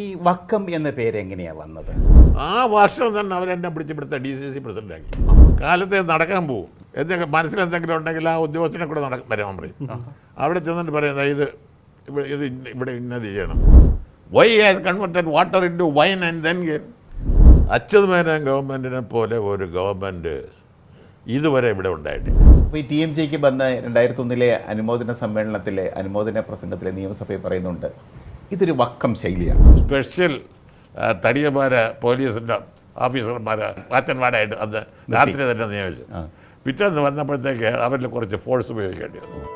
ഈ വക്കം എന്ന പേര് എങ്ങനെയാ വന്നത്? ആ വർഷം തന്നെ അവരെന്നെ പിടിച്ചിപ്പിടുത്ത ഡി സി സി പ്രസിഡന്റാക്കി കാലത്തെ നടക്കാൻ പോകും എന്തെങ്കിലും മനസ്സിലെന്തെങ്കിലും ഉണ്ടെങ്കിൽ ആ ഉദ്യോഗസ്ഥനെ കൂടെ നടക്കാൻ വരാൻ പറയും. അവിടെ ചെന്നിട്ട് പറയുന്നത് ഇത് ഇത് ഇവിടെ ഇന്നത് ചെയ്യണം. Why has converted water into wine and then Achutha Menon ഗവൺമെന്റിനെ പോലെ ഒരു ഗവൺമെന്റ് ഇതുവരെ ഇവിടെ ഉണ്ടായിട്ടില്ല. അപ്പോൾ ഈ ടി എം ജിക്ക് വന്ന രണ്ടായിരത്തി ഒന്നിലെ അനുമോദന സമ്മേളനത്തിലെ അനുമോദന പ്രസംഗത്തിലെ നിയമസഭയിൽ പറയുന്നുണ്ട് ഇതൊരു വക്കം ശൈലിയാണ്. സ്പെഷ്യൽ തടിയന്മാരെ പോലീസിന്റെ ഓഫീസർമാരെ വാച്ചന്മാരായിട്ട് അന്ന് രാത്രി തന്നെ നിയമിച്ചു. പിറ്റേന്ന് വന്നപ്പോഴത്തേക്ക് അവരിൽ കുറച്ച് ഫോഴ്സ് ഉപയോഗിക്കേണ്ടി വന്നു.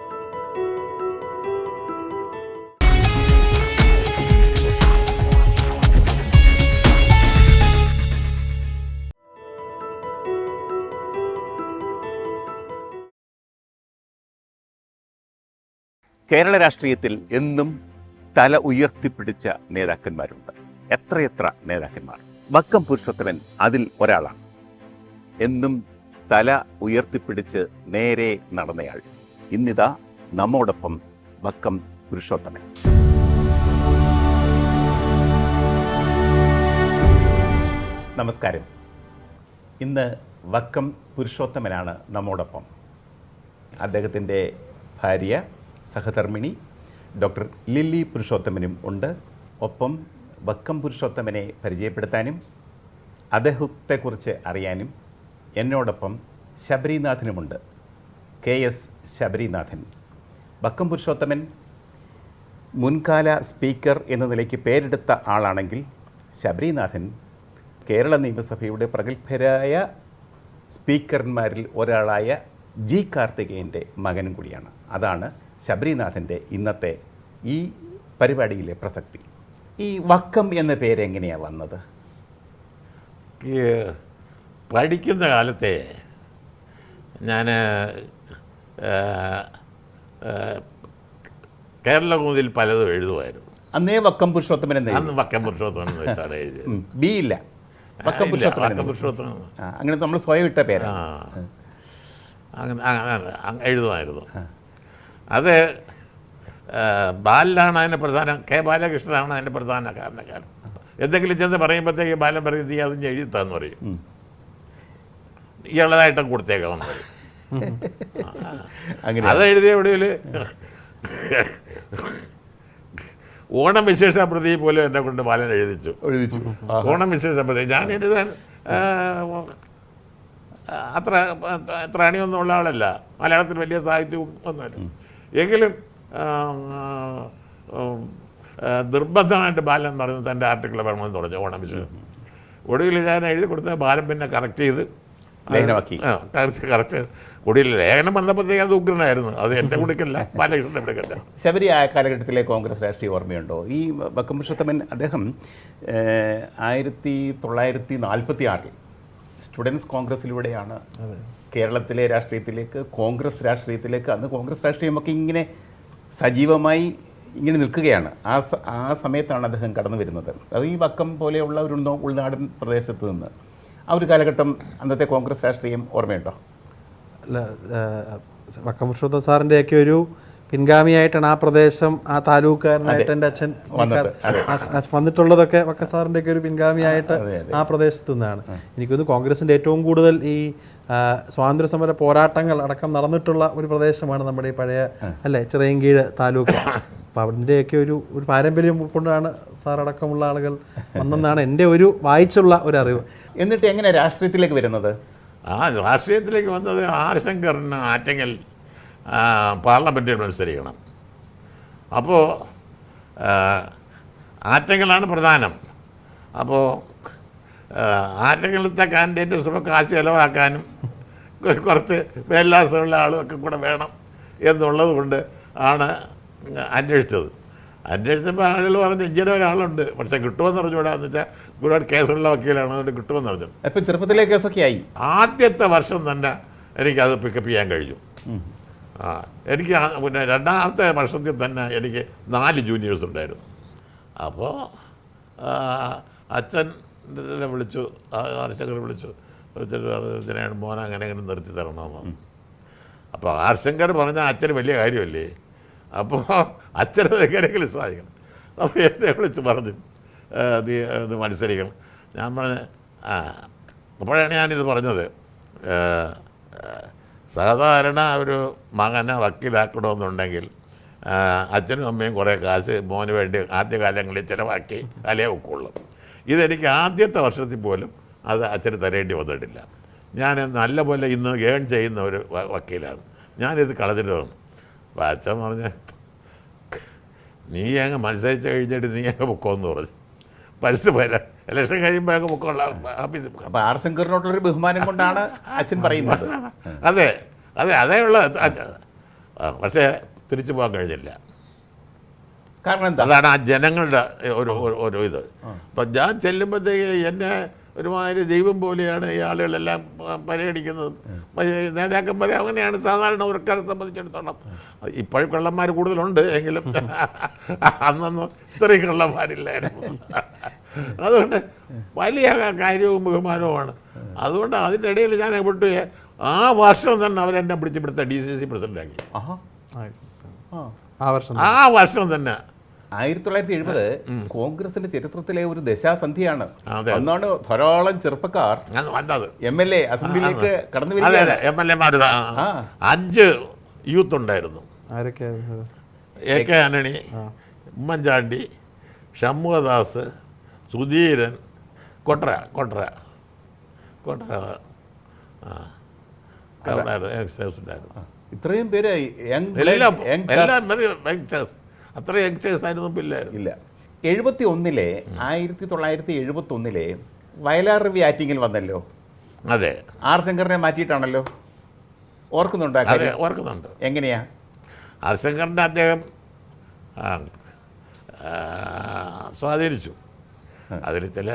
കേരള രാഷ്ട്രീയത്തിൽ എന്നും തല ഉയർത്തിപ്പിടിച്ച നേതാക്കന്മാരുണ്ട്. എത്രയെത്ര നേതാക്കന്മാർ? വക്കം പുരുഷോത്തമൻ അതിൽ ഒരാളാണ്. എന്നും തല ഉയർത്തിപ്പിടിച്ച് നേരെ നടന്നയാൾ ഇന്നിതാ നമ്മോടൊപ്പം വക്കം പുരുഷോത്തമൻ. നമസ്കാരം. ഇന്ന് വക്കം പുരുഷോത്തമനാണ് നമ്മോടൊപ്പം. അദ്ദേഹത്തിന്റെ ഭാര്യ സഹധർമ്മിണി ഡോക്ടർ ലില്ലി പുരുഷോത്തമനും ഉണ്ട്. ഒപ്പം വക്കം പുരുഷോത്തമനെ പരിചയപ്പെടുത്താനും അദ്ദേഹത്തെക്കുറിച്ച് അറിയാനും എന്നോടൊപ്പം ശബരിനാഥനുമുണ്ട്. K S Sabarinathan. Vakkom Purushothaman മുൻകാല സ്പീക്കർ എന്ന നിലയ്ക്ക് പേരെടുത്ത ആളാണെങ്കിൽ ശബരിനാഥൻ കേരള നിയമസഭയുടെ പ്രഗത്ഭരായ സ്പീക്കർമാരിൽ ഒരാളായ ജി കാർത്തികേയന്റെ മകനും കൂടിയാണ്. അതാണ് ശബരിനാഥന്റെ ഇന്നത്തെ ഈ പരിപാടിയിലെ പ്രസക്തി. ഈ വക്കം എന്ന പേര് എങ്ങനെയാണ് വന്നത്? പഠിക്കുന്ന കാലത്തെ ഞാൻ കേരളകൂതിൽ പലതും എഴുതുമായിരുന്നു. അന്നേ വക്കം പുരുഷോത്തമൻ എന്ന് അന്ന് വക്കം പുരുഷോത്തമൻ എന്ന് വെച്ചാണ് എഴുതിയത്. ബി ഇല്ല. വക്കം പുരുഷോത്തമൻ അങ്ങനെ നമ്മൾ സ്വയം ഇട്ട പേര് അങ്ങനെ എഴുതുമായിരുന്നു. അത് ബാലനാണ് അതിന്റെ പ്രധാന കെ ബാലകൃഷ്ണനാണ് അതിന്റെ പ്രധാന കാരണക്കാരൻ. എന്തെങ്കിലും ചെന്ന് പറയുമ്പോഴത്തേക്ക് ബാലൻ പറയും നീ അതിന് എഴുതിത്താന്ന് പറയും. ഇയാളതായിട്ടും കൊടുത്തേക്കാമെന്ന് പറയും. അങ്ങനെ അത് എഴുതിയ ഒടുവിൽ ഓണം വിശേഷ പ്രതി പോലും എന്നെ കൊണ്ട് ബാലൻ എഴുതിച്ചു. എഴുതിച്ചു. ഓണം വിശേഷ പ്രതി ഞാൻ എഴുതാൻ അത്ര അത്ര അണിയൊന്നും ഉള്ള ആളല്ല. മലയാളത്തിൽ വലിയ സാഹിത്യവും ഒന്നുമില്ല. എങ്കിലും നിർബന്ധമായിട്ട് ബാലൻ എന്ന് പറയുന്നത് തന്റെ ആർട്ടിക്കിൾ വേണമെന്ന് തുടങ്ങി ഓണം വിഷയം ഒടുവിൽ ഞാൻ എഴുതി കൊടുത്ത ബാലൻ പിന്നെ കറക്റ്റ് ചെയ്ത് ലേഖനമാക്കി കറക്റ്റ് ഒടുവിൽ ലേഖനം വന്നപ്പോഴത്തേക്ക് അത് ഉഗ്രനായിരുന്നു. അത് എന്റെ കുടുക്കല്ല ബാലകൃഷ്ണന്റെ കുടുക്കല്ല ശബരി ആ കാലഘട്ടത്തിലെ കോൺഗ്രസ് രാഷ്ട്രീയ ഓർമ്മയുണ്ടോ? ഈ വക്കം പുരുഷോത്തമൻ അദ്ദേഹം ആയിരത്തി തൊള്ളായിരത്തി നാൽപ്പത്തി ആറിൽ സ്റ്റുഡൻസ് കോൺഗ്രസിലൂടെയാണ് കേരളത്തിലെ രാഷ്ട്രീയത്തിലേക്ക് കോൺഗ്രസ് രാഷ്ട്രീയത്തിലേക്ക് അന്ന് കോൺഗ്രസ് രാഷ്ട്രീയമൊക്കെ ഇങ്ങനെ സജീവമായി ഇങ്ങനെ നിൽക്കുകയാണ്. ആ ആ സമയത്താണ് അദ്ദേഹം കടന്നു വരുന്നത്. അത് ഈ വക്കം പോലെയുള്ള ഒരു ഉൾനോ- ഉൾനാടൻ പ്രദേശത്ത് നിന്ന്. ആ ഒരു കാലഘട്ടം അന്നത്തെ കോൺഗ്രസ് രാഷ്ട്രീയം ഓർമ്മയുണ്ടോ? അല്ല വക്കം പുരുഷോത്തം സാറിന്റെയൊക്കെ ഒരു പിൻഗാമിയായിട്ടാണ് ആ പ്രദേശം ആ താലൂക്കുകാരനായിട്ട് എന്റെ അച്ഛൻ വന്നിട്ടുള്ളതൊക്കെ വക്കസാറിന്റെ ഒക്കെ ഒരു പിൻഗാമിയായിട്ട്. ആ പ്രദേശത്തു നിന്നാണ് എനിക്കൊന്ന് കോൺഗ്രസിന്റെ ഏറ്റവും കൂടുതൽ ഈ സ്വാതന്ത്ര്യ സമര പോരാട്ടങ്ങൾ അടക്കം നടന്നിട്ടുള്ള ഒരു പ്രദേശമാണ് നമ്മുടെ ഈ പഴയ അല്ലേ ചിറയൻകീഴ് താലൂക്ക്. അപ്പോൾ അതിന്റെയൊക്കെ ഒരു ഒരു പാരമ്പര്യം കൊണ്ടാണ് സാർ അടക്കമുള്ള ആളുകൾ വന്നെന്നാണ് എന്റെ ഒരു വായിച്ചുള്ള ഒരു അറിവ്. എന്നിട്ട് എങ്ങനെ രാഷ്ട്രീയത്തിലേക്ക് വരുന്നത്? ആ രാഷ്ട്രീയത്തിലേക്ക് വന്നത് ആർ ശങ്കറിന് ആറ്റങ്ങൽ പാർലമെന്റിൽ മത്സരിക്കണം. അപ്പോൾ ആറ്റങ്ങളാണ് പ്രധാനം. അപ്പോൾ ആറ്റങ്ങളത്തെ കാൻഡിഡേറ്റ് സ്വന്തം കാശ് ചിലവാക്കാനും കുറച്ച് വേലാസമുള്ള ആളുമൊക്കെ കൂടെ വേണം എന്നുള്ളത് കൊണ്ട് ആണ് അന്വേഷിച്ചത്. അന്വേഷിച്ചപ്പോൾ ആളുകൾ പറഞ്ഞ് ഇങ്ങനെ ഒരാളുണ്ട്. പക്ഷേ കിട്ടുമെന്ന് പറഞ്ഞുകൂടാന്ന് വെച്ചാൽ ഒരുപാട് കേസുള്ള വക്കീലാണ് അതുകൊണ്ട് കിട്ടുമെന്ന് പറഞ്ഞു അപ്പം ചെറുപ്പത്തിലെ കേസൊക്കെ ആയി. ആദ്യത്തെ വർഷം തന്നെ എനിക്കത് പിക്കപ്പ് ചെയ്യാൻ കഴിഞ്ഞു. ആ എനിക്ക് പിന്നെ രണ്ടാമത്തെ വർഷത്തിൽ തന്നെ എനിക്ക് നാല് ജൂനിയേഴ്സ് ഉണ്ടായിരുന്നു. അപ്പോൾ അച്ഛനെ വിളിച്ചു ആർശങ്കർ വിളിച്ചു. വിളിച്ചിട്ട് മോനെ അങ്ങനെ അങ്ങനെ നിർത്തി തരണമെന്ന് അപ്പോൾ ആർശങ്കർ പറഞ്ഞാൽ അച്ഛന് വലിയ കാര്യമല്ലേ? അപ്പോൾ അച്ഛനത് എങ്ങനെയെങ്കിലും സഹായിക്കണം. അപ്പോൾ എന്നെ വിളിച്ച് പറഞ്ഞു നീ ഇത് മത്സരിക്കണം. ഞാൻ പറഞ്ഞ ആ അപ്പോഴാണ് ഞാനിത് പറഞ്ഞത് സാധാരണ ഒരു മകനെ വക്കീലാക്കണമെന്നുണ്ടെങ്കിൽ അച്ഛനും അമ്മയും കുറേ കാശ് മോന് വേണ്ടി ആദ്യകാലങ്ങളിൽ ചിലവാക്കി അലേ ഒക്കുള്ളൂ ഇതെനിക്ക് ആദ്യത്തെ വർഷത്തിൽ പോലും അത് അച്ഛന് തരേണ്ടി വന്നിട്ടില്ല. ഞാൻ നല്ല പോലെ ഇന്ന് ഏൺ ചെയ്യുന്ന ഒരു വക്കീലാണ്. ഞാനിത് കളഞ്ഞിട്ട് വന്നു. അപ്പോൾ അച്ഛൻ പറഞ്ഞ നീ അങ്ങ് മത്സരിച്ച് കഴിഞ്ഞിട്ട് നീ അങ്ങ് പൊക്കോന്ന് പറഞ്ഞു. പരിസ്ഥിതി വരാം. ഇലക്ഷൻ കഴിയുമ്പോൾ അങ്ങ് അപ്പോൾ ആർ ശങ്കറിനോടുള്ളൊരു ബഹുമാനം കൊണ്ടാണ് അച്ഛൻ പറയുന്നത്. അതെ അതെ അതേ ഉള്ള. പക്ഷേ തിരിച്ചു പോകാൻ കഴിഞ്ഞില്ല. കാരണം എന്താ? അതാണ് ആ ജനങ്ങളുടെ ഒരു ഒരു- ഇത്. അപ്പം ഞാൻ ചെല്ലുമ്പോഴത്തേക്ക് എന്നെ ഒരുമാതിരി ദൈവം പോലെയാണ് ഈ ആളുകളെല്ലാം പരിഗണിക്കുന്നത്. നേതാക്കന്മാരെ അങ്ങനെയാണ് സാധാരണ ഒരുക്കാരെ സംബന്ധിച്ചിടത്തോളം. ഇപ്പോഴും കള്ളന്മാർ കൂടുതലുണ്ട് എങ്കിലും അന്നൊന്നും ഇത്രയും കള്ളന്മാരില്ലായിരുന്നു. അതുകൊണ്ട് വലിയ കാര്യവും ബഹുമാനവുമാണ്. അതുകൊണ്ട് അതിന്റെ ഇടയിൽ ഞാൻ വിട്ടു ആ വർഷം തന്നെ അവരെന്നെ പിടിച്ച് ഇവിടുത്തെ ഡി സി സി പ്രസിഡന്റാക്കി ആക്കി. ആ. ആ വർഷം ആ വർഷം തന്നെ. ആയിരത്തി തൊള്ളായിരത്തി എഴുപത് കോൺഗ്രസിന്റെ ചരിത്രത്തിലെ ഒരു ദശാസന്ധിയാണ്. അന്നാണ് ധാരാളം ചെറുപ്പക്കാർ ഞാൻ വന്നത്. എം എൽ എ അസംബ്ലിയിലേക്ക് കടന്നു എം എൽ എമാർ അഞ്ച് യൂത്ത് ഉണ്ടായിരുന്നു എ കെ ആന്റണി ഉമ്മൻചാണ്ടി ഷൺമുഖദാസ് സുധീരൻ. കൊട്ടര കൊട്ടര കൊട്ടര ആ. ഇത്രയും പേരായി. എല്ലാം. യങ്സ്റ്റേഴ്സ് അത്ര യങ്സ്റ്റേഴ്സ് ആയിരുന്നു പിള്ളേരും. ഇല്ല. എഴുപത്തി ഒന്നിലെ ആയിരത്തി തൊള്ളായിരത്തി എഴുപത്തി ഒന്നിലെ വയലാർ രവി ആറ്റിങ്ങിൽ വന്നല്ലോ? അതെ. ആർ ശങ്കറിനെ മാറ്റിയിട്ടാണല്ലോ? ഓർക്കുന്നുണ്ടോ അതെ? ഓർക്കുന്നുണ്ട്. എങ്ങനെയാ? ആർ ശങ്കറിനെ അദ്ദേഹം സ്വാധീനിച്ചു. അതിൽ ചില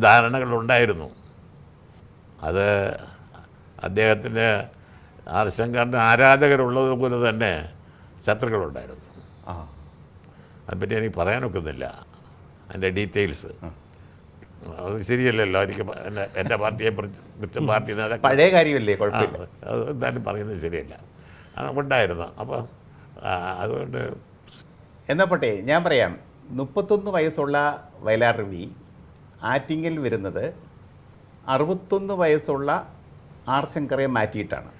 ധാരണകളുണ്ടായിരുന്നു. അത് അദ്ദേഹത്തിന്റെ ആർശങ്കറിന്റെ ആരാധകരുള്ളത് പോലെ തന്നെ ശത്രുക്കളുണ്ടായിരുന്നു. അതിനെപ്പറ്റി എനിക്ക് പറയാനൊക്കുന്നില്ല. അതിന്റെ ഡീറ്റെയിൽസ്. അത് ശരിയല്ലല്ലോ. എനിക്ക് എന്റെ എന്റെ പാർട്ടിയെ കുറിച്ച് പാർട്ടി പഴയ കാര്യമല്ലേ? കുഴപ്പമില്ല. അത് എന്തായാലും പറയുന്നത് ശരിയല്ല. അത് ഉണ്ടായിരുന്നു. അപ്പോൾ അതുകൊണ്ട് എന്നാ പോട്ടെ ഞാൻ പറയാം. മുപ്പത്തൊന്ന് വയസ്സുള്ള വയലാർവി ആറ്റിങ്ങിൽ വരുന്നത് അറുപത്തൊന്ന് വയസ്സുള്ള ആർ ശങ്കറെ മാറ്റിയിട്ടാണ്.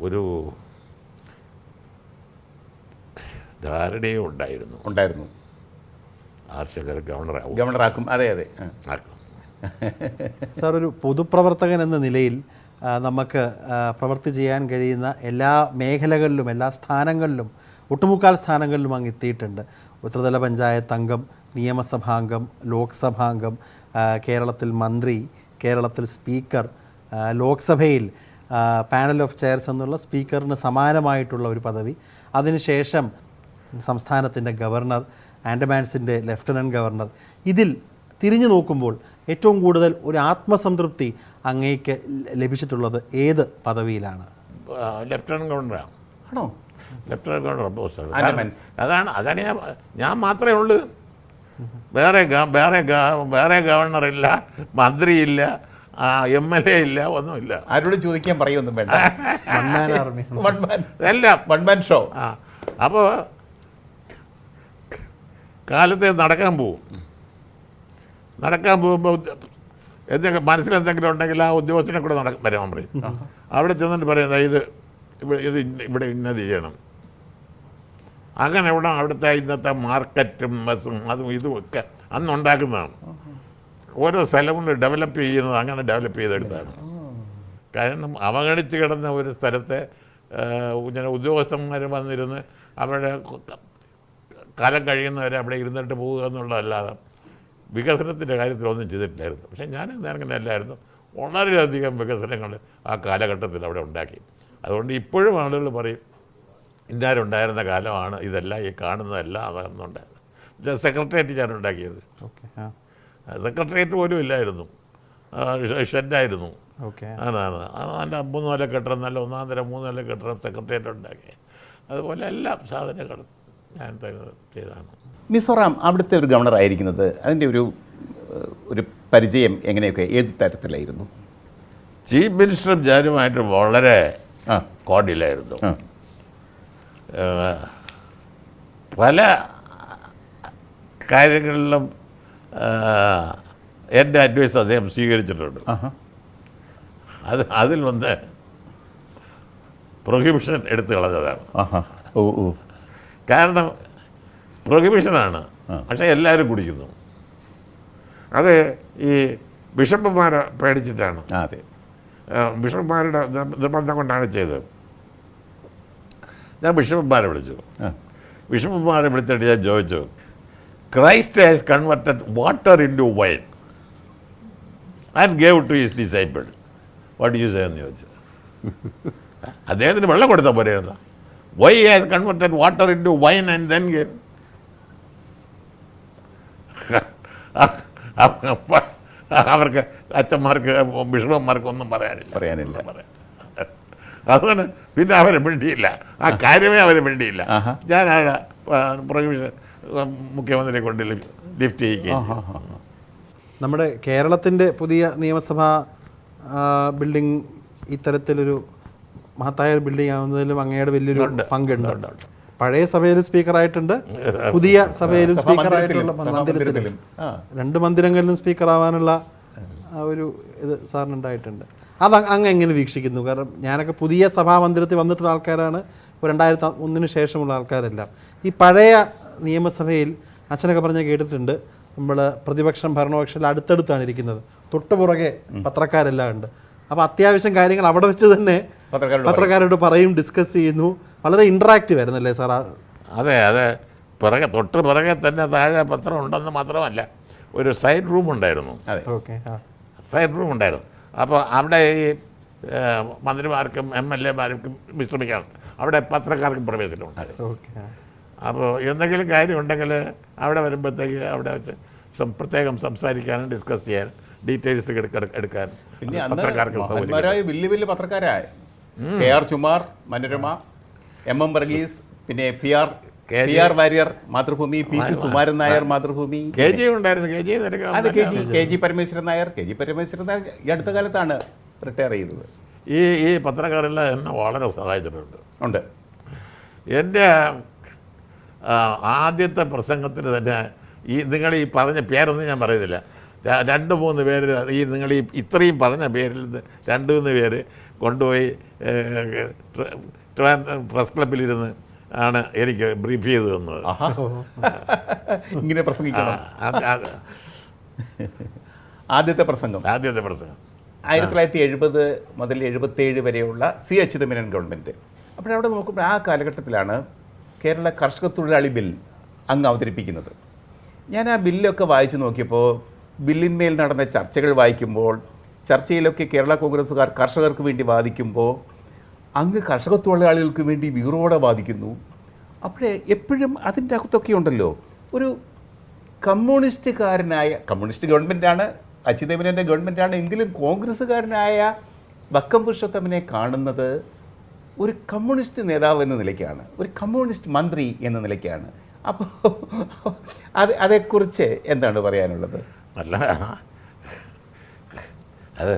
ഒരു ധാരണയും ഉണ്ടായിരുന്നു. ഉണ്ടായിരുന്നു. ആർ ശങ്കർ ഗവർണറാകും ഗവർണറാക്കും. അതെ അതെ. ആക്കും. സാർ ഒരു പൊതുപ്രവർത്തകൻ എന്ന നിലയിൽ നമുക്ക് പ്രവൃത്തി ചെയ്യാൻ കഴിയുന്ന എല്ലാ മേഖലകളിലും എല്ലാ സ്ഥാനങ്ങളിലും ഒട്ടുമുക്കാൽ സ്ഥാനങ്ങളിലും അങ്ങ് എത്തിയിട്ടുണ്ട്. ഉത്തരതല പഞ്ചായത്ത് അംഗം നിയമസഭാംഗം ലോക്സഭാംഗം കേരളത്തിൽ മന്ത്രി കേരളത്തിൽ സ്പീക്കർ ലോക്സഭയിൽ പാനൽ ഓഫ് ചെയർസ് എന്നുള്ള സ്പീക്കറിന് സമാനമായിട്ടുള്ള ഒരു പദവി. അതിനുശേഷം സംസ്ഥാനത്തിന്റെ ഗവർണർ ആൻഡമാൻസിന്റെ ലെഫ്റ്റനന്റ് ഗവർണർ. ഇതിൽ തിരിഞ്ഞു നോക്കുമ്പോൾ ഏറ്റവും കൂടുതൽ ഒരു ആത്മസംതൃപ്തി അങ്ങേക്ക് ലഭിച്ചിട്ടുള്ളത് ഏത് പദവിയിലാണ്? ലെഫ്റ്റനന്റ് ഗവർണറാണോ ഗവർണറാണ്. ആണോ? Lieutenant governor post Andamans. അതാണ് അതാണ് ഞാൻ ഞാൻ മാത്രമേ ഉള്ളൂ. വേറെ വേറെ വേറെ ഗവർണർ ഇല്ല മന്ത്രി മന്ത്രിയില്ല എം എൽ എ ഇല്ല ഒന്നുമില്ല. ആരോടും ചോദിക്കാൻ പറയൊന്നും വേണ്ട. മണ്ണാൻ ആർമി. വൺ മാൻ എല്ലാം. One man show. ആ അപ്പോൾ കാലത്തെ നടക്കാൻ പോവും. നടക്കാൻ പോകുമ്പോൾ എന്തെങ്കിലും മനസ്സിലെന്തെങ്കിലും ഉണ്ടെങ്കിൽ ആ ഉദ്യോഗസ്ഥനെ കൂടെ നടക്കാൻ വരാൻ പറയും. അവിടെ ചെന്നിട്ട് പറയുന്നത് ഇത് ഇവിടെ ഇത് ഇവിടെ ഇന്നത് ചെയ്യണം. അങ്ങനെ ഇവിടെ അവിടുത്തെ ഇന്നത്തെ മാർക്കറ്റും ബസ്സും അതും ഇതും ഒക്കെ അന്ന് ഉണ്ടാക്കുന്നതാണ് ഓരോ സ്ഥലവും ഡെവലപ്പ് ചെയ്യുന്നത് അങ്ങനെ ഡെവലപ്പ് ചെയ്തെടുത്താണ്. കാരണം അവഗണിച്ച് കിടന്ന ഒരു സ്ഥലത്തെ ഇങ്ങനെ ഉദ്യോഗസ്ഥന്മാർ വന്നിരുന്ന് അവരുടെ കാലം കഴിയുന്നവരെ അവിടെ ഇരുന്നിട്ട് പോവുക എന്നുള്ളതല്ലാതെ വികസനത്തിന്റെ കാര്യത്തിലൊന്നും ചെയ്തിട്ടില്ലായിരുന്നു. പക്ഷേ ഞാൻ അങ്ങനെ അല്ലായിരുന്നു. വളരെയധികം വികസനങ്ങൾ ആ കാലഘട്ടത്തിൽ അവിടെ ഉണ്ടാക്കി. അതുകൊണ്ട് ഇപ്പോഴും ആളുകൾ പറയും ഇന്നാരുണ്ടായിരുന്ന കാലമാണ് ഇതല്ല ഈ കാണുന്നതല്ല അതെന്നുണ്ടായിരുന്നു സെക്രട്ടേറിയറ്റ് ഞാൻ ഉണ്ടാക്കിയത്. സെക്രട്ടേറിയറ്റ് പോലും ഇല്ലായിരുന്നു. ഷെഡായിരുന്നു. ഓക്കെ. അതാണ് നല്ല മൂന്ന് നില കെട്ടിടം നല്ല ഒന്നാം തരം മൂന്ന് നില കെട്ടിടം സെക്രട്ടേറിയറ്റ് ഉണ്ടാക്കി. അതുപോലെ എല്ലാ സാധനങ്ങളും ഞാൻ തന്നെ ചെയ്തതാണ്. മിസോറാം അവിടുത്തെ ഒരു ഗവർണർ ആയിരിക്കുന്നത് അതിന്റെ ഒരു ഒരു പരിചയം എങ്ങനെയൊക്കെ ഏത് തരത്തിലായിരുന്നു? ചീഫ് മിനിസ്റ്ററും ഞാനുമായിട്ട് വളരെ ഏഹ്, പല കാര്യങ്ങളിലും എന്റെ അഡ്വൈസ് അദ്ദേഹം സ്വീകരിച്ചിട്ടുണ്ട്. അത് അതിൽ വന്ന് പ്രൊഹിബിഷൻ എടുത്തു കളഞ്ഞതാണ്. കാരണം പ്രൊഹിബിഷനാണ്. പക്ഷേ എല്ലാവരും കുടിക്കുന്നു. അത് ഈ ബിഷപ്പുമാരെ പേടിച്ചിട്ടാണ്. അതെ. ബിഷപ്പുമാരുടെ നിർ- നിർബന്ധം കൊണ്ടാണ് ചെയ്തത്. ഞാൻ ബിഷപ്പുമാരെ വിളിച്ചു. ബിഷപ്പുമാരെ വിളിച്ചിട്ട് ഞാൻ ചോദിച്ചു Christ has converted water into wine and gave to his disciple what you say എന്ന് ചോദിച്ചു. അദ്ദേഹത്തിന് വെള്ളം കൊടുത്താൽ പോരെയെന്ന് why has converted water into wine and then gave അവർക്ക് അച്ഛന്മാർക്ക് ബിഷപ്പന്മാർക്ക് ഒന്നും പറയാനില്ല. പറയാനില്ല അതുകൊണ്ട് പിന്നെ അവരെ മിണ്ടിയില്ല. ആ കാര്യമേ അവരെ മിണ്ടിയില്ല. ഞാൻ അവിടെ പ്രൊഹിബിഷൻ മുഖ്യമന്ത്രിയെ കൊണ്ട് ലിഫ്റ്റ് ചെയ്യിക്കുകയും ചെയ്തു. നമ്മുടെ കേരളത്തിന്റെ പുതിയ നിയമസഭാ ബിൽഡിംഗ് ഇത്തരത്തിലൊരു മഹത്തായ ബിൽഡിംഗ് ആവുന്നതിലും അങ്ങയുടെ വലിയൊരു പങ്കുണ്ട്. പഴയ സഭയിലും സ്പീക്കറായിട്ടുണ്ട് പുതിയ സഭയിലും സ്പീക്കറായിട്ടുള്ള മന്ദിരത്തിലും, രണ്ട് മന്ദിരങ്ങളിലും സ്പീക്കർ ആവാനുള്ള ആ ഒരു ഇത് സാറിനുണ്ടായിട്ടുണ്ട്. അത് അങ് അങ്ങ് എങ്ങനെ വീക്ഷിക്കുന്നു? കാരണം ഞാനൊക്കെ പുതിയ സഭാ മന്ദിരത്തിൽ വന്നിട്ടുള്ള ആൾക്കാരാണ്. രണ്ടായിരത്തി ഒന്നിന് ശേഷമുള്ള ആൾക്കാരെല്ലാം. ഈ പഴയ നിയമസഭയിൽ അച്ഛനൊക്കെ പറഞ്ഞ കേട്ടിട്ടുണ്ട്. നമ്മൾ പ്രതിപക്ഷം ഭരണപക്ഷം അടുത്തടുത്താണ് ഇരിക്കുന്നത്. തൊട്ടുപുറകെ പത്രക്കാരെല്ലാം ഉണ്ട്. അപ്പോൾ അത്യാവശ്യം കാര്യങ്ങൾ അവിടെ വെച്ച് തന്നെ പത്രക്കാരോട് പറയും. ഡിസ്കസ് ചെയ്യുന്നു. വളരെ ഇൻട്രാക്റ്റീവ് ആയിരുന്നല്ലേ സാർ അതെ അതെ. പിറകെ തൊട്ട് പിറകെ തന്നെ താഴെ പത്രം ഉണ്ടെന്ന് മാത്രമല്ല ഒരു സൈഡ് റൂം ഉണ്ടായിരുന്നു. അതെ. ഓക്കെ സൈഡ് റൂം ഉണ്ടായിരുന്നു. അപ്പോൾ അവിടെ ഈ മന്ത്രിമാർക്കും എം എൽ എമാർക്കും വിശ്രമിക്കാം അവിടെ പത്രക്കാർക്കും പ്രവേശനമുണ്ട് അപ്പോൾ എന്തെങ്കിലും കാര്യം ഉണ്ടെങ്കിൽ അവിടെ വരുമ്പോഴത്തേക്ക് അവിടെ വെച്ച് പ്രത്യേകം സംസാരിക്കാനും ഡിസ്കസ് ചെയ്യാനും ഡീറ്റെയിൽസ് എടുക്കാൻ പത്രക്കാർക്ക് വലിയ വലിയ പത്രക്കാരായ K R Chummar Manorama M M Varghese പിന്നെ P R P R Warrier Mathrubhumi P C Sumaran Nair Mathrubhumi K G ഉണ്ടായിരുന്നു കെ ജി അത് K G K G Parameswaran Nair K G Parameswaran Nair ഈ അടുത്ത കാലത്താണ് retire ചെയ്തത്. ഈ ഈ പത്രക്കാരെല്ലാം എന്നെ വളരെ സഹായിച്ചിട്ടുണ്ട്. ഉണ്ട്. എന്റെ ആദ്യത്തെ പ്രസംഗത്തിന് തന്നെ ഈ നിങ്ങൾ ഈ പറഞ്ഞ പേരൊന്നും ഞാൻ പറയുന്നില്ല. രണ്ട് മൂന്ന് പേര് ഈ നിങ്ങൾ ഈ ഇത്രയും പറഞ്ഞ പേരിൽ രണ്ട് മൂന്ന് പേര് കൊണ്ടുപോയി ഏഹ്, ക്ലബിലിരുന്ന് ആണ് എനിക്ക് ബ്രീഫ് ചെയ്ത് തന്നത്. ഇങ്ങനെ പ്രസംഗിക്കണം. ആദ്യത്തെ പ്രസംഗം. ആദ്യത്തെ പ്രസംഗം. ആയിരത്തി തൊള്ളായിരത്തി എഴുപത് മുതൽ എഴുപത്തേഴ് വരെയുള്ള സി അച്യുതമേനൻ ഗവൺമെന്റ് അപ്പോഴവിടെ നോക്കുമ്പോൾ ആ കാലഘട്ടത്തിലാണ് കേരള കർഷക തൊഴിലാളി ബിൽ അങ്ങ് അവതരിപ്പിക്കുന്നത്. ഞാൻ ആ ബില്ലൊക്കെ വായിച്ചു നോക്കിയപ്പോൾ ബില്ലിന്മേൽ നടന്ന ചർച്ചകൾ വായിക്കുമ്പോൾ ചർച്ചയിലൊക്കെ കേരള കോൺഗ്രസ്സുകാർ കർഷകർക്ക് വേണ്ടി വാദിക്കുമ്പോൾ അങ്ങ് കർഷക തൊഴിലാളികൾക്ക് വേണ്ടി വീറോടെ ബാധിക്കുന്നു അപ്പോഴേ എപ്പോഴും അതിന്റെ അകത്തൊക്കെ ഉണ്ടല്ലോ. ഒരു കമ്മ്യൂണിസ്റ്റുകാരനായ കമ്മ്യൂണിസ്റ്റ് ഗവൺമെന്റാണ് അച്യുതമേനന്റെ ഗവൺമെന്റാണ് എങ്കിലും കോൺഗ്രസ്സുകാരനായ വക്കം പുരുഷോത്തമനെ കാണുന്നത് ഒരു കമ്മ്യൂണിസ്റ്റ് നേതാവ് എന്ന നിലയ്ക്കാണ് ഒരു കമ്മ്യൂണിസ്റ്റ് മന്ത്രി എന്ന നിലയ്ക്കാണ്. അപ്പോൾ അത് അതേക്കുറിച്ച് എന്താണ് പറയാനുള്ളത്? അല്ല അത്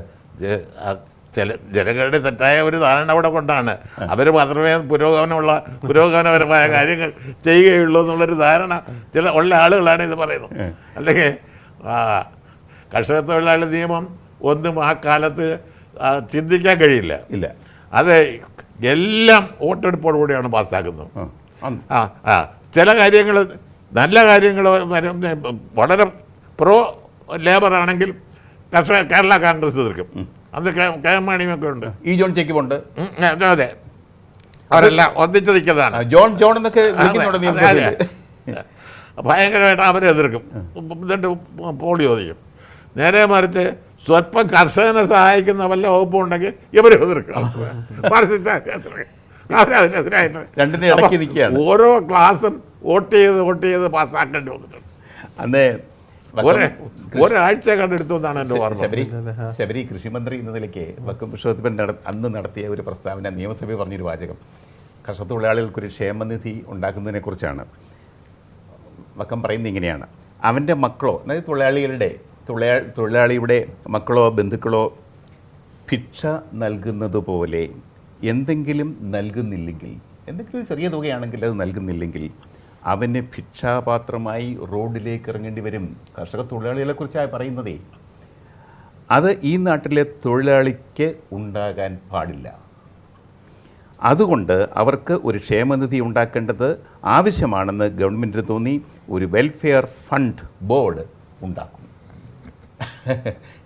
ചില ജനങ്ങളുടെ തെറ്റായ ഒരു ധാരണ അവിടെ കൊണ്ടാണ്. അവർ മാത്രമേ പുരോഗമനമുള്ള പുരോഗമനപരമായ കാര്യങ്ങൾ ചെയ്യുകയുള്ളൂ എന്നുള്ളൊരു ധാരണ ചില ഉള്ള ആളുകളാണ് ഇത് പറയുന്നത്. അല്ലെങ്കിൽ കർഷക തൊഴിലാളി നിയമം ഒന്നും ആ കാലത്ത് ചിന്തിക്കാൻ കഴിയില്ല. ഇല്ല. അത് എല്ലാം വോട്ടെടുപ്പോടുകൂടിയാണ് പാസ്സാക്കുന്നത്. ആ ആ ചില കാര്യങ്ങൾ നല്ല കാര്യങ്ങൾ വളരെ പ്രോ ലേബർ ആണെങ്കിൽ കർഷക കേരള കോൺഗ്രസ് എതിർക്കും. അന്ന് കെ എം ഉണ്ട്. ഈ ജോൺ ഉണ്ട്. അതെ അതെ. അവരെല്ലാം ഒന്നിച്ച് നിൽക്കുന്നതാണ്. ജോൺ ജോൺ എന്നൊക്കെ അതെ, അതെ. ഭയങ്കരമായിട്ട് അവരെ എതിർക്കും. എന്നിട്ട് പോളി ചോദിക്കും. നേരെ മറിച്ച് സ്വല്പം കർഷകനെ സഹായിക്കുന്ന വല്ല വകുപ്പും ഉണ്ടെങ്കിൽ ഇവരെ എതിർക്കും. അവരതിനെതിരായിട്ട്. ഓരോ ക്ലാസ്സും വോട്ട് ചെയ്ത് വോട്ട് ചെയ്ത് പാസ്സാക്കേണ്ടി വന്നിട്ടുണ്ട്. അന്ന് ഒരാഴ്ച കണ്ടെടുത്തു എന്നാണ് എന്റെ ഓർമ്മ. ശബരി ശബരി കൃഷിമന്ത്രി എന്ന നിലയ്ക്ക് വക്കം പുരുഷോത്തമൻ അന്ന് നടത്തിയ ഒരു പ്രസ്താവന നിയമസഭയിൽ പറഞ്ഞൊരു വാചകം. കർഷക തൊഴിലാളികൾക്കൊരു ക്ഷേമനിധി ഉണ്ടാക്കുന്നതിനെക്കുറിച്ചാണ്. വക്കം പറയുന്നത് ഇങ്ങനെയാണ്. അവന്റെ മക്കളോ അതായത് തൊഴിലാളികളുടെ തൊഴിലാ തൊഴിലാളിയുടെ മക്കളോ ബന്ധുക്കളോ ഭിക്ഷ നൽകുന്നത് പോലെ എന്തെങ്കിലും നൽകുന്നില്ലെങ്കിൽ എന്തെങ്കിലും ചെറിയ തുകയാണെങ്കിൽ അത് നൽകുന്നില്ലെങ്കിൽ അവന് ഭിക്ഷാപാത്രമായി റോഡിലേക്ക് ഇറങ്ങേണ്ടി വരും. കർഷക തൊഴിലാളികളെക്കുറിച്ചാണ് പറയുന്നതേ. അത് ഈ നാട്ടിലെ തൊഴിലാളിക്ക് ഉണ്ടാകാൻ പാടില്ല. അതുകൊണ്ട് അവർക്ക് ഒരു ക്ഷേമനിധി ഉണ്ടാക്കേണ്ടത് ആവശ്യമാണെന്ന് ഗവൺമെന്റിന് തോന്നി ഒരു വെൽഫെയർ ഫണ്ട് ബോർഡ് ഉണ്ടാക്കും.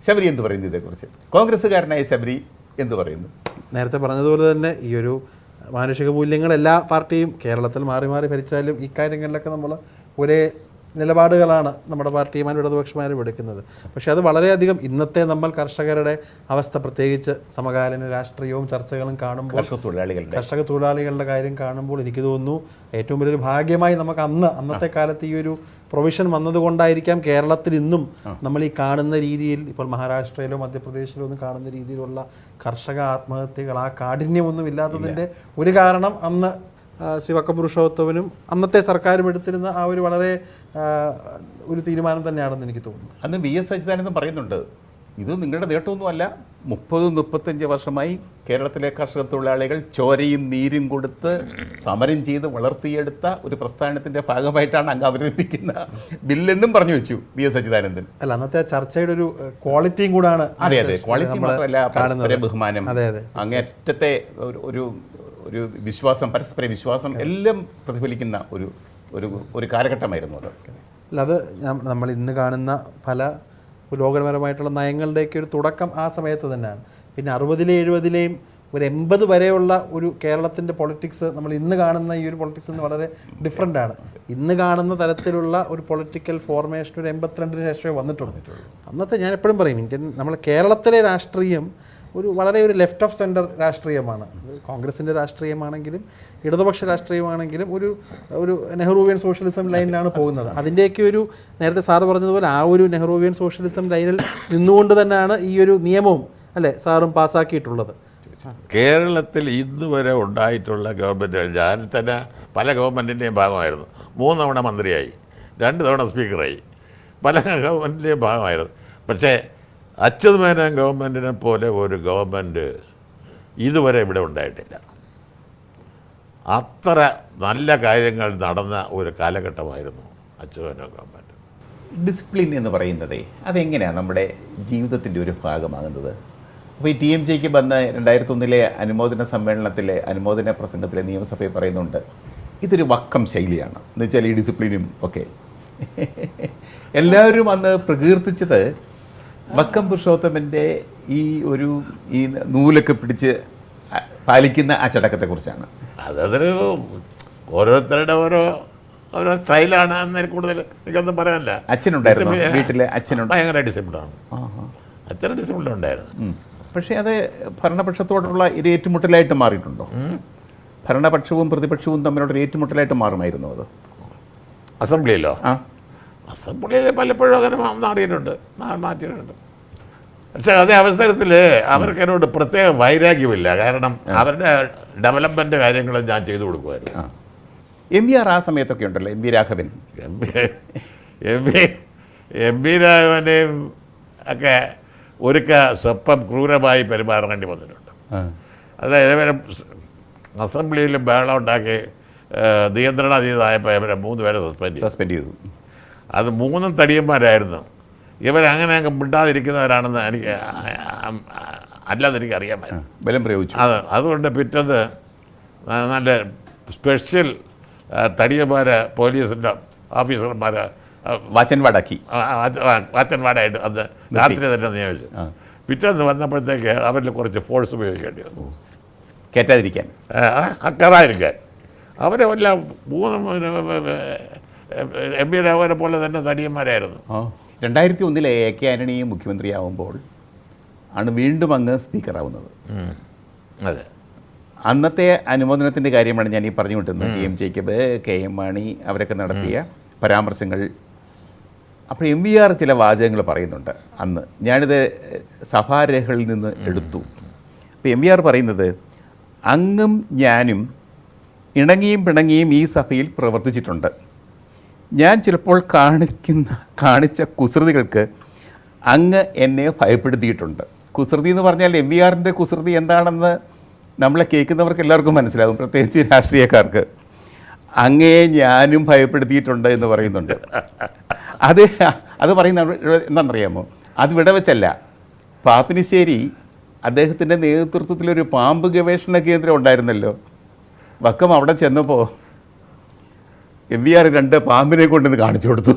ശബരി എന്ത് പറയുന്നു ഇതേക്കുറിച്ച്? കോൺഗ്രസ്സുകാരനായ ശബരി എന്ത് പറയുന്നു? നേരത്തെ പറഞ്ഞതുപോലെ തന്നെ ഈ ഒരു മാനുഷിക മൂല്യങ്ങൾ എല്ലാ പാർട്ടിയും കേരളത്തിൽ മാറി മാറി ഭരിച്ചാലും ഇക്കാര്യങ്ങളിലൊക്കെ കാര്യങ്ങളിലൊക്കെ നമ്മൾ ഒരേ നിലപാടുകളാണ് നമ്മുടെ പാർട്ടിയുമാരും ഇടതുപക്ഷമാരും എടുക്കുന്നത്. പക്ഷേ അത് വളരെയധികം ഇന്നത്തെ നമ്മൾ കർഷകരുടെ അവസ്ഥ പ്രത്യേകിച്ച് സമകാലീന രാഷ്ട്രീയവും ചർച്ചകളും കാണുമ്പോൾ കർഷക തൊഴിലാളികളുടെ കർഷക തൊഴിലാളികളുടെ കാര്യം കാണുമ്പോൾ എനിക്ക് തോന്നുന്നു ഏറ്റവും വലിയൊരു ഭാഗ്യമായി നമുക്ക് അന്ന് അന്നത്തെ കാലത്ത് ഈ ഒരു പ്രൊവിഷൻ വന്നതുകൊണ്ടായിരിക്കാം കേരളത്തിൽ ഇന്നും നമ്മൾ ഈ കാണുന്ന രീതിയിൽ ഇപ്പോൾ മഹാരാഷ്ട്രയിലോ മധ്യപ്രദേശിലോ ഒന്നും കാണുന്ന രീതിയിലുള്ള കർഷക ആത്മഹത്യകൾ ആ കാഠിന്യമൊന്നും ഇല്ലാത്തതിന്റെ ഒരു കാരണം അന്ന് ശ്രീ വക്കം പുരുഷോത്തമനും അന്നത്തെ സർക്കാരും എടുത്തിരുന്ന ആ ഒരു വളരെ ഒരു തീരുമാനം തന്നെയാണെന്ന് എനിക്ക് തോന്നുന്നു. അന്ന് വി എസ് അച്യുതാനന്ദൻ പറയുന്നുണ്ട് ഇത് നിങ്ങളുടെ നേട്ടമൊന്നുമല്ല. മുപ്പത് മുപ്പത്തഞ്ച് വർഷമായി കേരളത്തിലെ കർഷക തൊഴിലാളികൾ ചോരയും നീരും കൊടുത്ത് സമരം ചെയ്ത് വളർത്തിയെടുത്ത ഒരു പ്രസ്ഥാനത്തിന്റെ ഭാഗമായിട്ടാണ് അങ്ങ് അവതരിപ്പിക്കുന്ന ബില്ലെന്നും പറഞ്ഞു വെച്ചു വി എസ് അച്യുതാനന്ദൻ അല്ല അന്നത്തെ ചർച്ചയുടെ ഒരു ക്വാളിറ്റിയും കൂടാണ് അതെ അതെ. ക്വാളിറ്റി മാത്രമല്ല പരസ്പര ബഹുമാനം. അങ്ങേറ്റത്തെ ഒരു ഒരു വിശ്വാസം പരസ്പര വിശ്വാസം എല്ലാം പ്രതിഫലിക്കുന്ന ഒരു ഒരു ഒരു കാലഘട്ടമായിരുന്നു അത്. അല്ല അത് നമ്മൾ ഇന്ന് കാണുന്ന പല പുരോഗമനപരമായിട്ടുള്ള നയങ്ങളുടെയൊക്കെ ഒരു തുടക്കം ആ സമയത്ത് തന്നെയാണ്. പിന്നെ അറുപതിലെ എഴുപതിലെയും ഒരു എൺപത് വരെയുള്ള ഒരു കേരളത്തിന്റെ പൊളിറ്റിക്സ് നമ്മൾ ഇന്ന് കാണുന്ന ഈ ഒരു പൊളിറ്റിക്സ് എന്ന് വളരെ ഡിഫറെന്റ് ആണ്. ഇന്ന് കാണുന്ന തരത്തിലുള്ള ഒരു പൊളിറ്റിക്കൽ ഫോർമേഷൻ ഒരു എൺപത്തിരണ്ടിന് ശേഷമേ വന്നിട്ടുള്ളൂ. അന്നത്തെ ഞാൻ എപ്പോഴും പറയും ഇന്ത്യൻ നമ്മൾ കേരളത്തിലെ രാഷ്ട്രീയം ഒരു വളരെ ഒരു ലെഫ്റ്റ് ഓഫ് സെന്റർ രാഷ്ട്രീയമാണ്. കോൺഗ്രസിന്റെ രാഷ്ട്രീയമാണെങ്കിലും ഇടതുപക്ഷ രാഷ്ട്രീയമാണെങ്കിലും ഒരു ഒരു നെഹ്റുവിയൻ സോഷ്യലിസം ലൈനിലാണ് പോകുന്നത്. അതിന്റെയൊക്കെ ഒരു നേരത്തെ സാറ് പറഞ്ഞതുപോലെ ആ ഒരു നെഹ്റുവിയൻ സോഷ്യലിസം ലൈനിൽ നിന്നുകൊണ്ട് തന്നെയാണ് ഈ ഒരു നിയമവും അല്ലേ സാറും പാസ്സാക്കിയിട്ടുള്ളത്. കേരളത്തിൽ ഇന്ന് വരെ ഉണ്ടായിട്ടുള്ള ഗവൺമെന്റ് ഞാൻ തന്നെ പല ഗവൺമെന്റിന്റെയും ഭാഗമായിരുന്നു. മൂന്ന് തവണ മന്ത്രിയായി രണ്ട് തവണ സ്പീക്കറായി. പല ഗവൺമെന്റിന്റെയും ഭാഗമായിരുന്നു. പക്ഷേ അച്യുത് ഗവൺമെന്റിനെ പോലെ ഒരു ഗവൺമെന്റ് ഇതുവരെ ഇവിടെ ഉണ്ടായിട്ടില്ല. അത്ര നല്ല കാര്യങ്ങൾ നടന്ന ഒരു കാലഘട്ടമായിരുന്നു അച്യുതമേനോൻ ഗവൺമെന്റ് ഡിസിപ്ലിൻ എന്ന് പറയുന്നതേ അതെങ്ങനെയാണ് നമ്മുടെ ജീവിതത്തിന്റെ ഒരു ഭാഗമാകുന്നത്? അപ്പോൾ ഈ ടി എം ജിക്ക് വന്ന രണ്ടായിരത്തി ഒന്നിലെ അനുമോദന സമ്മേളനത്തിലെ അനുമോദന പ്രസംഗത്തിലെ നിയമസഭയിൽ പറയുന്നുണ്ട് ഇതൊരു വക്കം ശൈലിയാണ്. എന്ന് വെച്ചാൽ ഈ ഡിസിപ്ലിനും ഒക്കെ. എല്ലാവരും അന്ന് പ്രകീർത്തിച്ചത് വക്കം പുരുഷോത്തമന്റെ ഈ ഒരു ഈ നൂലൊക്കെ പിടിച്ച് പാലിക്കുന്ന ആ ചടക്കത്തെക്കുറിച്ചാണ്. അതൊരു ഓരോരുത്തരുടെ ഓരോ ഓരോ സ്റ്റൈലാണ് എന്നതിൽ കൂടുതൽ എനിക്കൊന്നും പറയാനില്ല. അച്ഛനുണ്ടായിരുന്നു? വീട്ടിലെ അച്ഛനുണ്ട്. ഭയങ്കര ഡിസിപ്ലിനാണ് അച്ഛന് ഡിസിപ്ലിൻ ഉണ്ടായിരുന്നു. പക്ഷേ അത് ഭരണപക്ഷത്തോടുള്ള ഒരു ഏറ്റുമുട്ടലായിട്ട് മാറിയിട്ടുണ്ടോ? ഭരണപക്ഷവും പ്രതിപക്ഷവും തമ്മിലുള്ള ഏറ്റുമുട്ടലായിട്ട് മാറുമായിരുന്നു അത്? അസംബ്ലിയിലോ? ആ. അസംബ്ലിയിൽ പലപ്പോഴും അങ്ങനെ നാടിയിട്ടുണ്ട് മാറ്റിയിട്ടുണ്ട്. പക്ഷേ അതേ അവസരത്തിൽ അവർക്ക് എന്നോട് പ്രത്യേക വൈരാഗ്യമില്ല. കാരണം അവരുടെ ഡെവലപ്മെന്റ് കാര്യങ്ങളും ഞാൻ ചെയ്തു കൊടുക്കുമായിരുന്നു. എം വി ആർ ആ സമയത്തൊക്കെ ഉണ്ടല്ലോ M V Raghavan. M V M V M രാഘവനെയും ഒക്കെ ഒരുക്ക സ്വപ്പം ക്രൂരമായി പെരുമാറേണ്ടി വന്നിട്ടുണ്ട്. അതായത് ഇവരെ അസംബ്ലിയിൽ ബഹളം ഉണ്ടാക്കി നിയന്ത്രണാതീതമായപ്പോൾ ഇവരെ മൂന്ന് പേരെ സസ്പെൻഡ് ചെയ്തു. സസ്പെൻഡ് ചെയ്തു. അത് മൂന്നും തടിയന്മാരായിരുന്നു. ഇവരങ്ങനെ അങ്ങ് മിണ്ടാതിരിക്കുന്നവരാണെന്ന് എനിക്ക് അല്ലാതെ എനിക്ക് അറിയാൻ ബലം പ്രയോഗിച്ചു. അത് അതുകൊണ്ട് പിറ്റേന്ന് നല്ല സ്പെഷ്യൽ തടിയന്മാരെ പോലീസിന്റെ ഓഫീസർമാരെ വാച്ചൻവാടാക്കി. വാച്ചൻവാടായിട്ട് അത് രാത്രി തന്നെ നിയോഗിച്ചു. പിറ്റേന്ന് വന്നപ്പോഴത്തേക്ക് അവരിൽ കുറച്ച് ഫോഴ്സ് ഉപയോഗിക്കേണ്ടി വന്നു. കയറ്റാതിരിക്കാൻ അക്കറായിരിക്കാൻ അവരെ എല്ലാം മൂന്ന് എം പി രാഘവനെ പോലെ തന്നെ തടിയന്മാരായിരുന്നു രണ്ടായിരത്തി ഒന്നിലെ എ കെ ആന്റണിയെ മുഖ്യമന്ത്രിയാവുമ്പോൾ ആണ് വീണ്ടും അങ്ങ് സ്പീക്കറാവുന്നത്. അതെ. അന്നത്തെ അനുമോദനത്തിന്റെ കാര്യമാണ് ഞാൻ ഈ പറഞ്ഞു വിട്ടുന്നത് T M Jacob K M Mani അവരൊക്കെ നടത്തിയ പരാമർശങ്ങൾ. അപ്പോൾ എം വി ആർ ചില വാചകങ്ങൾ പറയുന്നുണ്ട് അന്ന്. ഞാനിത് സഭാരേഖകളിൽ നിന്ന് എടുത്തു. അപ്പോൾ എം വി ആർ പറയുന്നത് അങ്ങും ഞാനും ഇണങ്ങിയും പിണങ്ങിയും ഈ സഭയിൽ പ്രവർത്തിച്ചിട്ടുണ്ട്. ഞാൻ ചിലപ്പോൾ കാണിക്കുന്ന കാണിച്ച കുസൃതികൾക്ക് അങ്ങ് എന്നെ ഭയപ്പെടുത്തിയിട്ടുണ്ട്. കുസൃതി എന്ന് പറഞ്ഞാൽ എം വി ആറിന്റെ കുസൃതി എന്താണെന്ന് നമ്മളെ കേൾക്കുന്നവർക്ക് എല്ലാവർക്കും മനസ്സിലാകും പ്രത്യേകിച്ച് രാഷ്ട്രീയക്കാർക്ക്. അങ്ങയെ ഞാനും ഭയപ്പെടുത്തിയിട്ടുണ്ട് എന്ന് പറയുന്നുണ്ട്. അത് അത് പറയുന്ന എന്താണെന്നറിയാമോ? അത് ഇവിടെ വെച്ചല്ല. പാപ്പിനിശ്ശേരി അദ്ദേഹത്തിന്റെ നേതൃത്വത്തിലൊരു പാമ്പ് ഗവേഷണ കേന്ദ്രം ഉണ്ടായിരുന്നല്ലോ. വക്കം അവിടെ ചെന്നപ്പോൾ എം വി ആർ രണ്ട് പാമ്പിനെ കൊണ്ടുവന്ന് കാണിച്ചു കൊടുത്തു.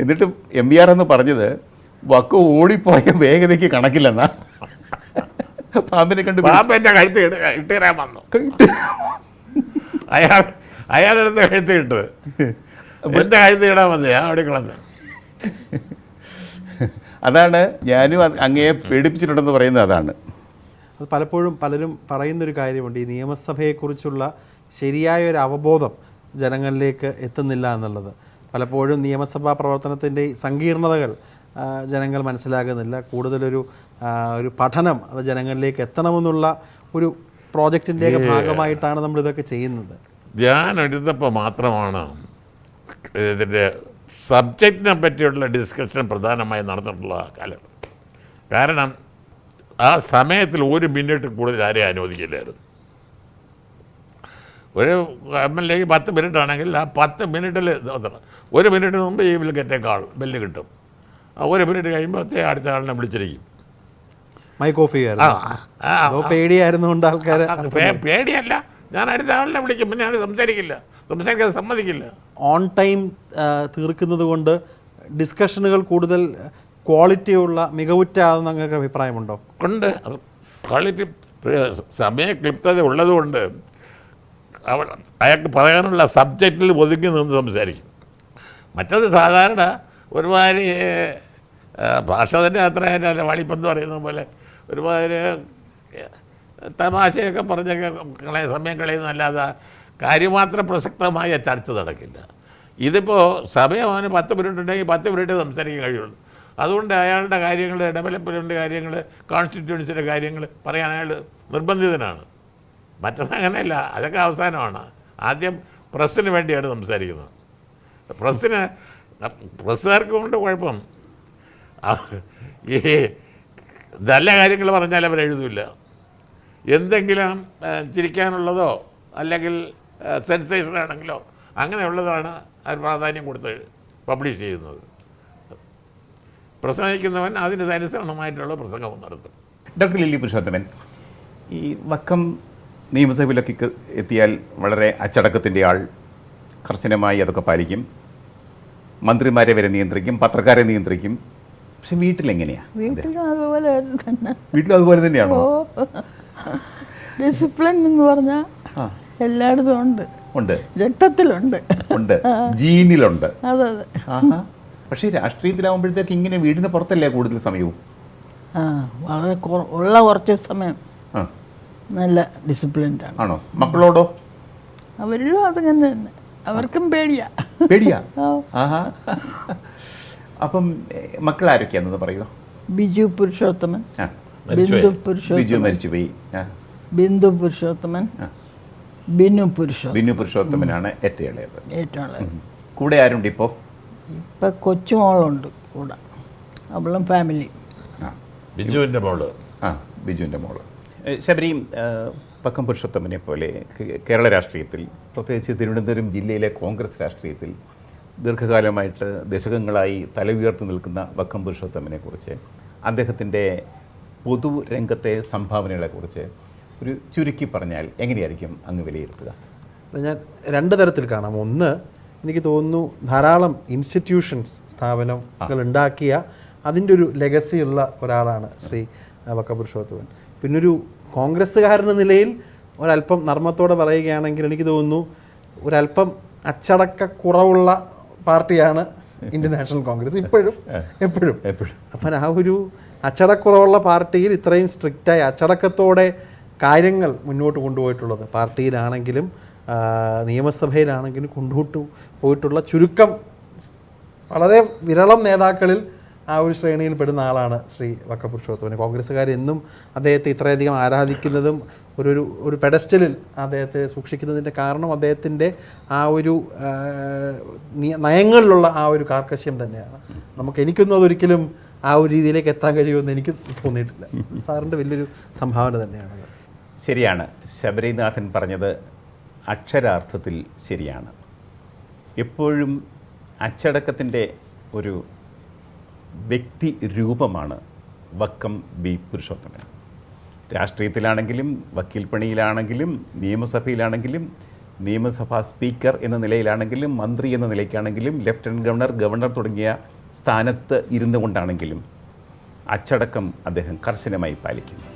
എന്നിട്ട് എം വി ആർ എന്ന് പറഞ്ഞത് വക്ക് ഓടിപ്പോയ വേഗതയ്ക്ക് കണക്കില്ലെന്നാ. പാമ്പിനെ കണ്ട് പാമ്പ് എന്റെ കഴുത്ത് ഇട്ട് ഇട്ടുതരാൻ വന്നു. അയാൾ അയാളെടുത്ത് കഴുത്ത് ഇട്ട്. എന്റെ കഴുത്ത് ഇടാൻ വന്നു. ഞാൻ അവിടെ കളഞ്ഞു അതാണ് ഞാനും അത് അങ്ങയെ പേടിപ്പിച്ചിട്ടുണ്ടെന്ന് പറയുന്നത് അതാണ്. അത് പലപ്പോഴും പലരും പറയുന്നൊരു കാര്യമുണ്ട്. ഈ നിയമസഭയെക്കുറിച്ചുള്ള ശരിയായ ഒരു അവബോധം ജനങ്ങളിലേക്ക് എത്തുന്നില്ല എന്നുള്ളത്. പലപ്പോഴും നിയമസഭാ പ്രവർത്തനത്തിന്റെ സങ്കീർണതകൾ ജനങ്ങൾ മനസ്സിലാകുന്നില്ല. കൂടുതലൊരു ഒരു പഠനം അത് ജനങ്ങളിലേക്ക് എത്തണമെന്നുള്ള ഒരു പ്രോജക്റ്റിന്റെ ഭാഗമായിട്ടാണ് നമ്മൾ ഇതൊക്കെ ചെയ്യുന്നത്. ഞാൻ എടുത്തപ്പോൾ മാത്രമാണ് ഇതിന്റെ സബ്ജക്റ്റിനെ പറ്റിയുള്ള ഡിസ്കഷൻ പ്രധാനമായി നടന്നിട്ടുള്ള കാലം കാരണം ആ സമയത്തിൽ ഒരു മിനിറ്റ് കൂടുതൽ ആരെയും അനുവദിക്കില്ലായിരുന്നു. ഒരു എം എൽ എക്ക് പത്ത് മിനിറ്റ് ആണെങ്കിൽ ആ പത്ത് മിനിറ്റിൽ ഒരു മിനിറ്റ് മുമ്പ് ഈ വിൽ ഗെറ്റ് കാൾ ബെല്ല് കിട്ടും. ആ ഒരു മിനിറ്റ് കഴിയുമ്പോഴത്തേ അടുത്ത ആളിനെ വിളിച്ചിരിക്കും. മൈക്ക് ഓഫ് ആ, ആൾക്കാർ പേടിയല്ല. ഞാൻ അടുത്ത ആളിനെ വിളിക്കും പിന്നെ ഞാൻ സംസാരിക്കില്ല. സംസാരിക്കാൻ സമ്മതിക്കില്ല. ഓൺ ടൈം തീർക്കുന്നത് കൊണ്ട് ഡിസ്കഷനുകൾ കൂടുതൽ ക്വാളിറ്റിയുള്ള മികവുറ്റാകുന്ന നിങ്ങൾക്ക് അഭിപ്രായമുണ്ടോ? ഉണ്ട്. ക്വാളിറ്റി സമയ ക്ലിപ്തത ഉള്ളതുകൊണ്ട് അവ അയാൾക്ക് പറയാനുള്ള സബ്ജക്റ്റിൽ ഒതുങ്ങി നിന്ന് സംസാരിക്കും. മറ്റത് സാധാരണ ഒരുമാതിരി ഭാഷ തന്നെ അത്ര വളിപ്പെന്ന് പറയുന്നത് പോലെ ഒരുമാതിരി തമാശയൊക്കെ പറഞ്ഞൊക്കെ കളയ സമയം കളയുന്നതല്ലാതെ കാര്യമാത്രം പ്രസക്തമായ ചർച്ച നടക്കില്ല. ഇതിപ്പോൾ സമയം അവന് പത്ത് മിനിറ്റ് ഉണ്ടെങ്കിൽ പത്ത് മിനിറ്റ് സംസാരിക്കാൻ കഴിയുള്ളൂ. അതുകൊണ്ട് അയാളുടെ കാര്യങ്ങൾ ഡെവലപ്മെന്റ് കാര്യങ്ങൾ കോൺസ്റ്റിറ്റ്യൂൻസിന്റെ കാര്യങ്ങൾ പറയാൻ അയാൾ നിർബന്ധിതനാണ്. മറ്റത് അങ്ങനെയല്ല അതൊക്കെ അവസാനമാണ്. ആദ്യം പ്രസ്സിന് വേണ്ടിയാണ് സംസാരിക്കുന്നത്. പ്രസ്സിന് പ്രസ്സുകാർക്ക് കൊണ്ട് കുഴപ്പം. ഈ നല്ല കാര്യങ്ങൾ പറഞ്ഞാൽ അവർ എഴുതില്ല എന്തെങ്കിലും ചിരിക്കാനുള്ളതോ അല്ലെങ്കിൽ സെൻസേഷൻ ആണെങ്കിലോ അങ്ങനെയുള്ളതാണ് അവർ പ്രാധാന്യം കൊടുത്ത് പബ്ലിഷ് ചെയ്യുന്നത്. പ്രസംഗിക്കുന്നവൻ അതിന് അനുസരണമായിട്ടുള്ള പ്രസംഗവും നടത്തും. ഡോക്ടർ ലില്ലി പുരുഷോത്തമൻ ഈ വക്കം നിയമസഭയിലൊക്കെ എത്തിയാൽ വളരെ അച്ചടക്കത്തിന്റെ ആൾ കർശനമായി അതൊക്കെ പാലിക്കും. മന്ത്രിമാരെ വരെ നിയന്ത്രിക്കും പത്രക്കാരെ നിയന്ത്രിക്കും. പക്ഷെ വീട്ടിലെങ്ങനെയാണ് വീട്ടിലും അതുപോലെ തന്നെ. വീട്ടിലും അതുപോലെ തന്നെയാണോ? ഡിസിപ്ലിൻ എന്ന് പറഞ്ഞാൽ എല്ലായിടത്തും ഉണ്ട്. ഉണ്ട്. രക്തത്തിലുണ്ട്. ഉണ്ട്. ജീനിലുണ്ട്. അതെ അതെ. പക്ഷേ രാഷ്ട്രീയത്തിലാവുമ്പോഴത്തേക്ക് ഇങ്ങനെ വീടിന് പുറത്തല്ലേ കൂടുതൽ സമയവും? ആ വളരെ ഉള്ള കുറച്ച് സമയം. ആ. നല്ല ഡിസിപ്ലിൻഡ് ആണ്. ആണോ? മക്കളോടോ? അവരിലും അതങ്ങനെ തന്നെ. അവർക്കും പേടിയാ. പേടിയാ? ആഹാ. അപ്പം മക്കൾ ആരൊക്കെയാണെന്ന് പറയുമോ ബിജു പുരുഷോത്തമൻ. ബിന്ദു ബിജു പുരുഷോത്തമൻ. മരിച്ചുപോയി. ആ. ബിന്ദു പുരുഷോത്തമൻ. ബിനു പുരുഷോത്തമൻ. ബിനു പുരുഷോത്തമനാണ് ഏറ്റവും ഇളയത്. ഏറ്റവും ഉള്ളത് കൂടെ ആരുണ്ട് ഇപ്പോൾ ഇപ്പം കൊച്ചുമോളുണ്ട് കൂടെ. അവളും ഫാമിലി ആ. ബിജുവിന്റെ മോൾ. ആ ബിജുവിന്റെ മോൾ. ശബരി പക്കം പുരുഷോത്തമനെ പോലെ കേരള രാഷ്ട്രീയത്തിൽ പ്രത്യേകിച്ച് തിരുവനന്തപുരം ജില്ലയിലെ കോൺഗ്രസ് രാഷ്ട്രീയത്തിൽ ദീർഘകാലമായിട്ട് ദശകങ്ങളായി തല ഉയർത്തി നിൽക്കുന്ന വക്കം പുരുഷോത്തമനെ കുറിച്ച് അദ്ദേഹത്തിന്റെ പൊതുരംഗത്തെ സംഭാവനകളെക്കുറിച്ച് ഒരു ചുരുക്കി പറഞ്ഞാൽ എങ്ങനെയായിരിക്കും അങ്ങ് വിലയിരുത്തുക? ഞാൻ രണ്ട് തരത്തിൽ കാണാം. ഒന്ന് എനിക്ക് തോന്നുന്നു ധാരാളം ഇൻസ്റ്റിറ്റ്യൂഷൻസ് സ്ഥാപനങ്ങൾ ഉണ്ടാക്കിയ അതിന്റെ ഒരു ലെഗസി ഉള്ള ഒരാളാണ് ശ്രീ വക്കം പുരുഷോത്തമൻ. പിന്നൊരു കോൺഗ്രസ്സുകാരൻ എന്ന നിലയിൽ ഒരല്പം നർമ്മത്തോടെ പറയുകയാണെങ്കിൽ എനിക്ക് തോന്നുന്നു ഒരല്പം അച്ചടക്ക കുറവുള്ള പാർട്ടിയാണ് ഇന്ത്യൻ നാഷണൽ കോൺഗ്രസ്. ഇപ്പോഴും എപ്പോഴും. എപ്പോഴും. അപ്പം ആ ഒരു അച്ചടക്കുറവുള്ള പാർട്ടിയിൽ ഇത്രയും സ്ട്രിക്റ്റായി അച്ചടക്കത്തോടെ കാര്യങ്ങൾ മുന്നോട്ട് കൊണ്ടുപോയിട്ടുള്ളത്. പാർട്ടിയിലാണെങ്കിലും നിയമസഭയിലാണെങ്കിലും കൊണ്ടുപോയിട്ടുള്ള പോയിട്ടുള്ള ചുരുക്കം വളരെ വിരളം നേതാക്കളിൽ ആ ഒരു ശ്രേണിയിൽ പെടുന്ന ആളാണ് ശ്രീ വക്കപുരുഷോത്തമൻ കോൺഗ്രസ്സുകാർ എന്നും അദ്ദേഹത്തെ ഇത്രയധികം ആരാധിക്കുന്നതും ഒരു ഒരു ഒരു പെഡസ്റ്റലിൽ അദ്ദേഹത്തെ സൂക്ഷിക്കുന്നതിന്റെ കാരണം അദ്ദേഹത്തിന്റെ ആ ഒരു നയങ്ങളിലുള്ള ആ ഒരു കാർക്കശ്യം തന്നെയാണ്. നമുക്ക് എനിക്കൊന്നും അതൊരിക്കലും ആ ഒരു രീതിയിലേക്ക് എത്താൻ കഴിയുമെന്ന് എനിക്ക് തോന്നിയിട്ടില്ല. സാറിന്റെ വലിയൊരു സംഭാവന തന്നെയാണ് ശരിയാണ്. ശബരിനാഥൻ പറഞ്ഞത് അക്ഷരാർത്ഥത്തിൽ ശരിയാണ്. എപ്പോഴും അച്ചടക്കത്തിന്റെ ഒരു വ്യക്തി രൂപമാണ് വക്കം ബി പുരുഷോത്തമൻ. രാഷ്ട്രീയത്തിലാണെങ്കിലും വക്കീൽ പണിയിലാണെങ്കിലും നിയമസഭയിലാണെങ്കിലും നിയമസഭാ സ്പീക്കർ എന്ന നിലയിലാണെങ്കിലും മന്ത്രി എന്ന നിലയ്ക്കാണെങ്കിലും ലഫ്റ്റനന്റ് ഗവർണർ ഗവർണർ തുടങ്ങിയ സ്ഥാനത്ത് ഇരുന്നു കൊണ്ടാണെങ്കിലും അച്ചടക്കം അദ്ദേഹം കർശനമായി പാലിക്കും